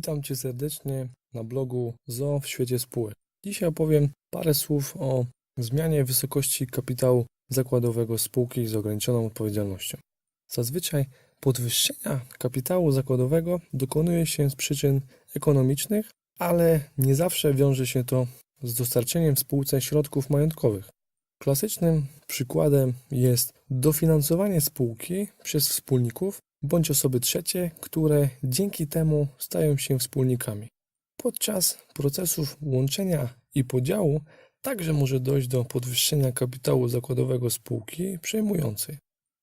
Witam Cię serdecznie na blogu ZO w świecie spółek. Dzisiaj opowiem parę słów o zmianie wysokości kapitału zakładowego spółki z ograniczoną odpowiedzialnością. Zazwyczaj podwyższenia kapitału zakładowego dokonuje się z przyczyn ekonomicznych, ale nie zawsze wiąże się to z dostarczeniem spółce środków majątkowych. Klasycznym przykładem jest dofinansowanie spółki przez wspólników bądź osoby trzecie, które dzięki temu stają się wspólnikami. Podczas procesów łączenia i podziału także może dojść do podwyższenia kapitału zakładowego spółki przejmującej.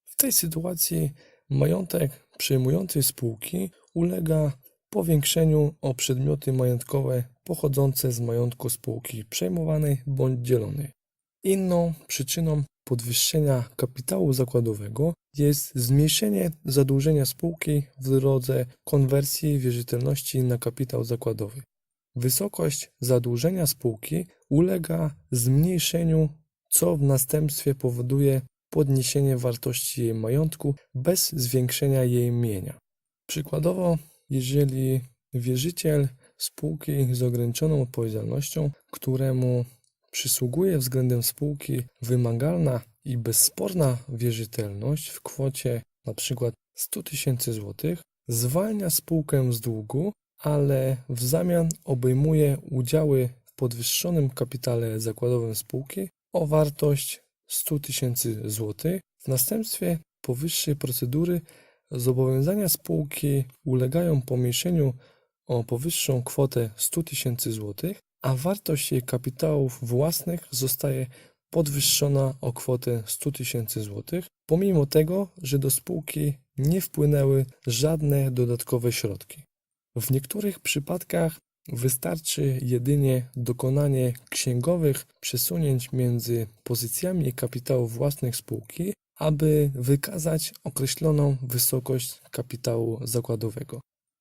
W tej sytuacji majątek przejmującej spółki ulega powiększeniu o przedmioty majątkowe pochodzące z majątku spółki przejmowanej bądź dzielonej. Inną przyczyną podwyższenia kapitału zakładowego jest zmniejszenie zadłużenia spółki w drodze konwersji wierzytelności na kapitał zakładowy. Wysokość zadłużenia spółki ulega zmniejszeniu, co w następstwie powoduje podniesienie wartości jej majątku bez zwiększenia jej mienia. Przykładowo, jeżeli wierzyciel spółki z ograniczoną odpowiedzialnością, któremu przysługuje względem spółki wymagalna i bezsporna wierzytelność w kwocie np. 100 tysięcy złotych, zwalnia spółkę z długu, ale w zamian obejmuje udziały w podwyższonym kapitale zakładowym spółki o wartość 100 tysięcy złotych. W następstwie powyższej procedury zobowiązania spółki ulegają pomniejszeniu o powyższą kwotę 100 tysięcy złotych, a wartość jej kapitałów własnych zostaje podwyższona o kwotę 100 tysięcy złotych, pomimo tego, że do spółki nie wpłynęły żadne dodatkowe środki. W niektórych przypadkach wystarczy jedynie dokonanie księgowych przesunięć między pozycjami kapitałów własnych spółki, aby wykazać określoną wysokość kapitału zakładowego.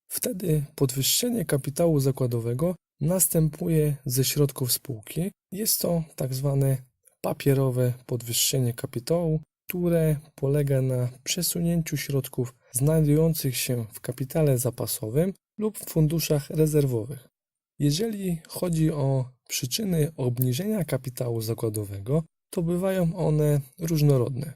Wtedy podwyższenie kapitału zakładowego następuje ze środków spółki. Jest to tak zwane papierowe podwyższenie kapitału, które polega na przesunięciu środków znajdujących się w kapitale zapasowym lub w funduszach rezerwowych. Jeżeli chodzi o przyczyny obniżenia kapitału zakładowego, to bywają one różnorodne.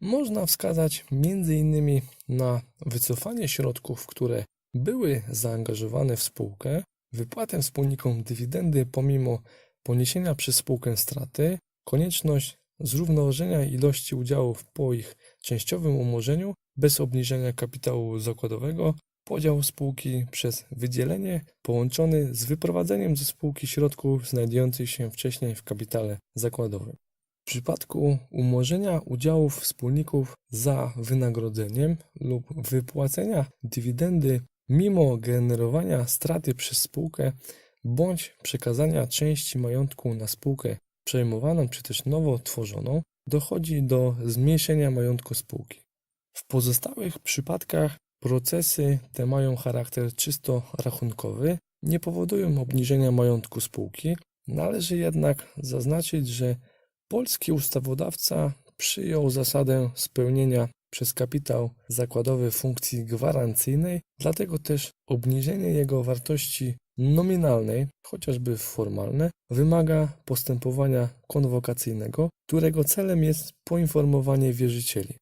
Można wskazać m.in. na wycofanie środków, które były zaangażowane w spółkę, wypłatę wspólnikom dywidendy pomimo poniesienia przez spółkę straty, konieczność zrównoważenia ilości udziałów po ich częściowym umorzeniu bez obniżenia kapitału zakładowego, podział spółki przez wydzielenie połączony z wyprowadzeniem ze spółki środków znajdujących się wcześniej w kapitale zakładowym. W przypadku umorzenia udziałów wspólników za wynagrodzeniem lub wypłacenia dywidendy mimo generowania straty przez spółkę bądź przekazania części majątku na spółkę przejmowaną czy też nowo tworzoną, dochodzi do zmniejszenia majątku spółki. W pozostałych przypadkach procesy te mają charakter czysto rachunkowy, nie powodują obniżenia majątku spółki. Należy jednak zaznaczyć, że polski ustawodawca przyjął zasadę spełnienia przez kapitał zakładowy funkcji gwarancyjnej, dlatego też obniżenie jego wartości nominalnej, chociażby formalne, wymaga postępowania konwokacyjnego, którego celem jest poinformowanie wierzycieli.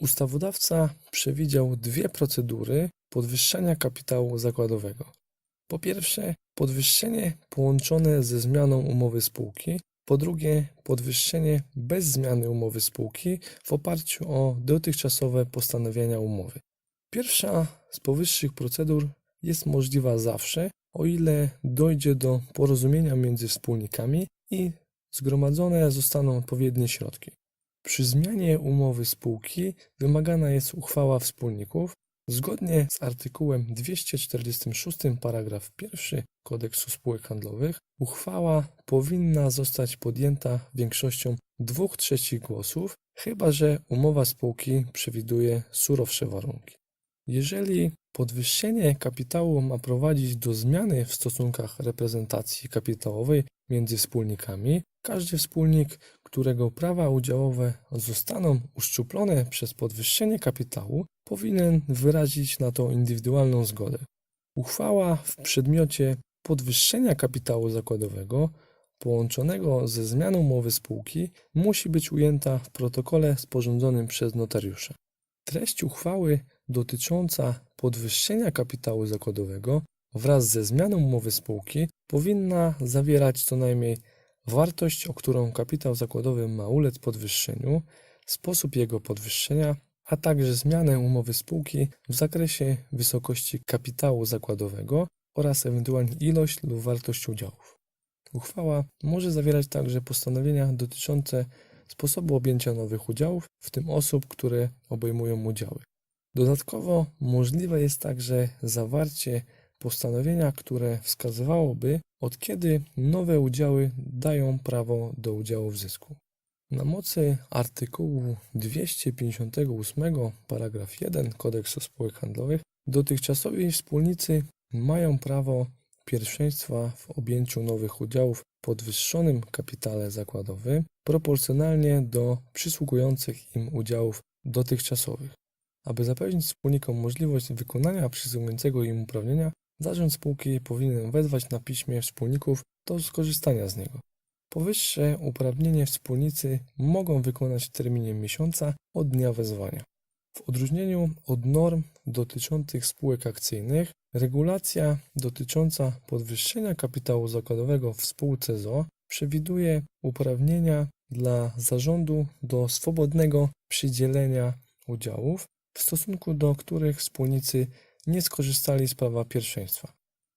Ustawodawca przewidział dwie procedury podwyższania kapitału zakładowego. Po pierwsze, podwyższenie połączone ze zmianą umowy spółki, po drugie, podwyższenie bez zmiany umowy spółki w oparciu o dotychczasowe postanowienia umowy. Pierwsza z powyższych procedur jest możliwa zawsze, o ile dojdzie do porozumienia między wspólnikami i zgromadzone zostaną odpowiednie środki. Przy zmianie umowy spółki wymagana jest uchwała wspólników. Zgodnie z artykułem 246 paragraf 1 Kodeksu spółek handlowych uchwała powinna zostać podjęta większością dwóch trzecich głosów, chyba że umowa spółki przewiduje surowsze warunki. Jeżeli podwyższenie kapitału ma prowadzić do zmiany w stosunkach reprezentacji kapitałowej między wspólnikami, każdy wspólnik, którego prawa udziałowe zostaną uszczuplone przez podwyższenie kapitału, powinien wyrazić na to indywidualną zgodę. Uchwała w przedmiocie podwyższenia kapitału zakładowego połączonego ze zmianą umowy spółki musi być ujęta w protokole sporządzonym przez notariusza. Treść uchwały dotycząca podwyższenia kapitału zakładowego wraz ze zmianą umowy spółki powinna zawierać co najmniej wartość, o którą kapitał zakładowy ma ulec podwyższeniu, sposób jego podwyższenia, a także zmianę umowy spółki w zakresie wysokości kapitału zakładowego oraz ewentualnie ilość lub wartość udziałów. Uchwała może zawierać także postanowienia dotyczące sposobu objęcia nowych udziałów, w tym osób, które obejmują udziały. Dodatkowo możliwe jest także zawarcie postanowienia, które wskazywałoby, od kiedy nowe udziały dają prawo do udziału w zysku. Na mocy artykułu 258 paragraf 1 Kodeksu Spółek Handlowych dotychczasowi wspólnicy mają prawo pierwszeństwa w objęciu nowych udziałów w podwyższonym kapitale zakładowym proporcjonalnie do przysługujących im udziałów dotychczasowych. Aby zapewnić wspólnikom możliwość wykonania przysługującego im uprawnienia, zarząd spółki powinien wezwać na piśmie wspólników do skorzystania z niego. Powyższe uprawnienie wspólnicy mogą wykonać w terminie miesiąca od dnia wezwania. W odróżnieniu od norm dotyczących spółek akcyjnych, regulacja dotycząca podwyższenia kapitału zakładowego w spółce ZO przewiduje uprawnienia dla zarządu do swobodnego przydzielenia udziałów, w stosunku do których wspólnicy nie skorzystali z prawa pierwszeństwa.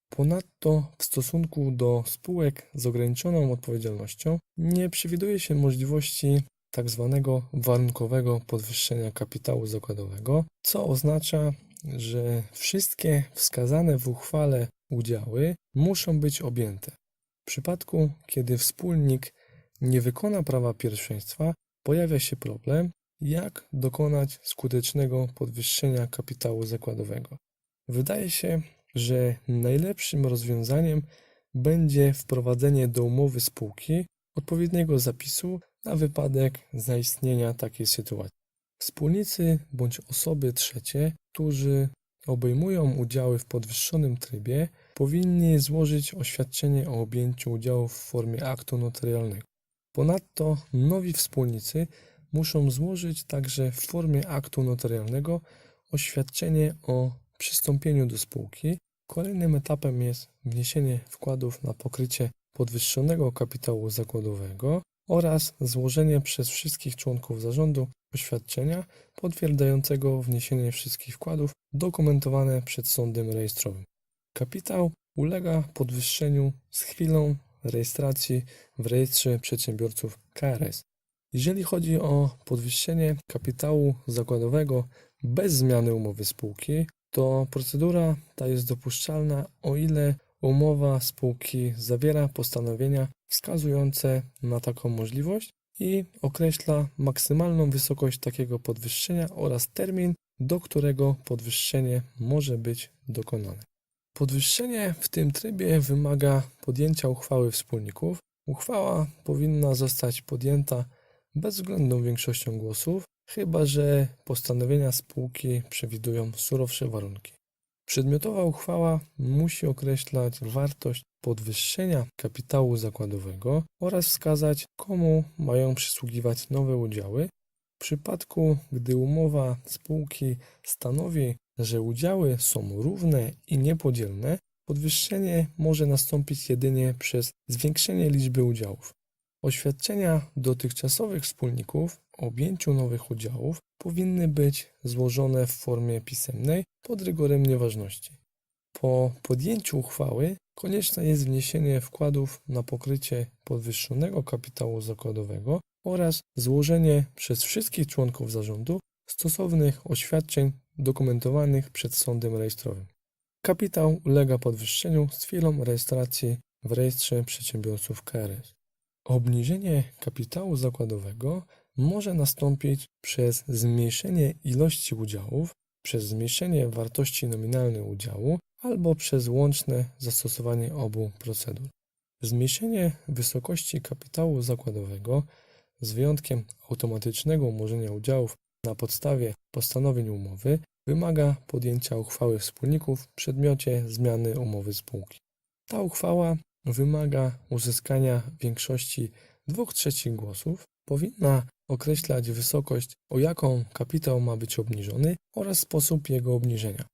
Ponadto w stosunku do spółek z ograniczoną odpowiedzialnością nie przewiduje się możliwości tzw. warunkowego podwyższenia kapitału zakładowego, co oznacza, że wszystkie wskazane w uchwale udziały muszą być objęte. W przypadku, kiedy wspólnik nie wykona prawa pierwszeństwa, pojawia się problem, jak dokonać skutecznego podwyższenia kapitału zakładowego. Wydaje się, że najlepszym rozwiązaniem będzie wprowadzenie do umowy spółki odpowiedniego zapisu na wypadek zaistnienia takiej sytuacji. Wspólnicy bądź osoby trzecie, którzy obejmują udziały w podwyższonym trybie, powinni złożyć oświadczenie o objęciu udziałów w formie aktu notarialnego. Ponadto nowi wspólnicy muszą złożyć także w formie aktu notarialnego oświadczenie o przystąpieniu do spółki. Kolejnym etapem jest wniesienie wkładów na pokrycie podwyższonego kapitału zakładowego oraz złożenie przez wszystkich członków zarządu oświadczenia potwierdzającego wniesienie wszystkich wkładów dokumentowane przed sądem rejestrowym. Kapitał ulega podwyższeniu z chwilą rejestracji w rejestrze przedsiębiorców KRS. Jeżeli chodzi o podwyższenie kapitału zakładowego bez zmiany umowy spółki, to procedura ta jest dopuszczalna, o ile umowa spółki zawiera postanowienia wskazujące na taką możliwość i określa maksymalną wysokość takiego podwyższenia oraz termin, do którego podwyższenie może być dokonane. Podwyższenie w tym trybie wymaga podjęcia uchwały wspólników. Uchwała powinna zostać podjęta bezwzględną większością głosów, chyba że postanowienia spółki przewidują surowsze warunki. Przedmiotowa uchwała musi określać wartość podwyższenia kapitału zakładowego oraz wskazać, komu mają przysługiwać nowe udziały. W przypadku, gdy umowa spółki stanowi, że udziały są równe i niepodzielne, podwyższenie może nastąpić jedynie przez zwiększenie liczby udziałów. Oświadczenia dotychczasowych wspólników o objęciu nowych udziałów powinny być złożone w formie pisemnej pod rygorem nieważności. Po podjęciu uchwały konieczne jest wniesienie wkładów na pokrycie podwyższonego kapitału zakładowego oraz złożenie przez wszystkich członków zarządu stosownych oświadczeń dokumentowanych przed sądem rejestrowym. Kapitał ulega podwyższeniu z chwilą rejestracji w rejestrze przedsiębiorców KRS. Obniżenie kapitału zakładowego może nastąpić przez zmniejszenie ilości udziałów, przez zmniejszenie wartości nominalnej udziału albo przez łączne zastosowanie obu procedur. Zmniejszenie wysokości kapitału zakładowego z wyjątkiem automatycznego umorzenia udziałów na podstawie postanowień umowy wymaga podjęcia uchwały wspólników w przedmiocie zmiany umowy spółki. Ta uchwała wymaga uzyskania większości 2 trzecich głosów, powinna określać wysokość, o jaką kapitał ma być obniżony oraz sposób jego obniżenia.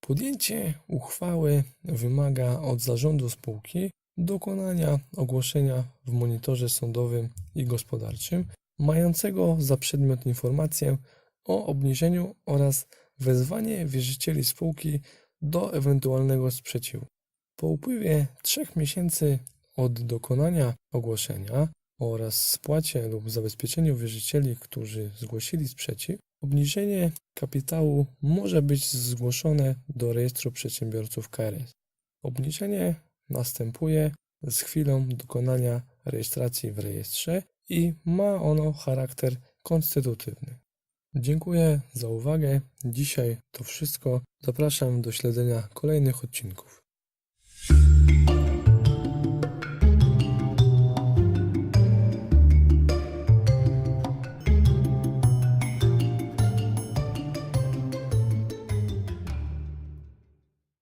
Podjęcie uchwały wymaga od zarządu spółki dokonania ogłoszenia w monitorze sądowym i gospodarczym, mającego za przedmiot informację o obniżeniu oraz wezwanie wierzycieli spółki do ewentualnego sprzeciwu. Po upływie trzech miesięcy od dokonania ogłoszenia oraz spłacie lub zabezpieczeniu wierzycieli, którzy zgłosili sprzeciw, obniżenie kapitału może być zgłoszone do rejestru przedsiębiorców KRS. Obniżenie następuje z chwilą dokonania rejestracji w rejestrze i ma ono charakter konstytutywny. Dziękuję za uwagę. Dzisiaj to wszystko. Zapraszam do śledzenia kolejnych odcinków.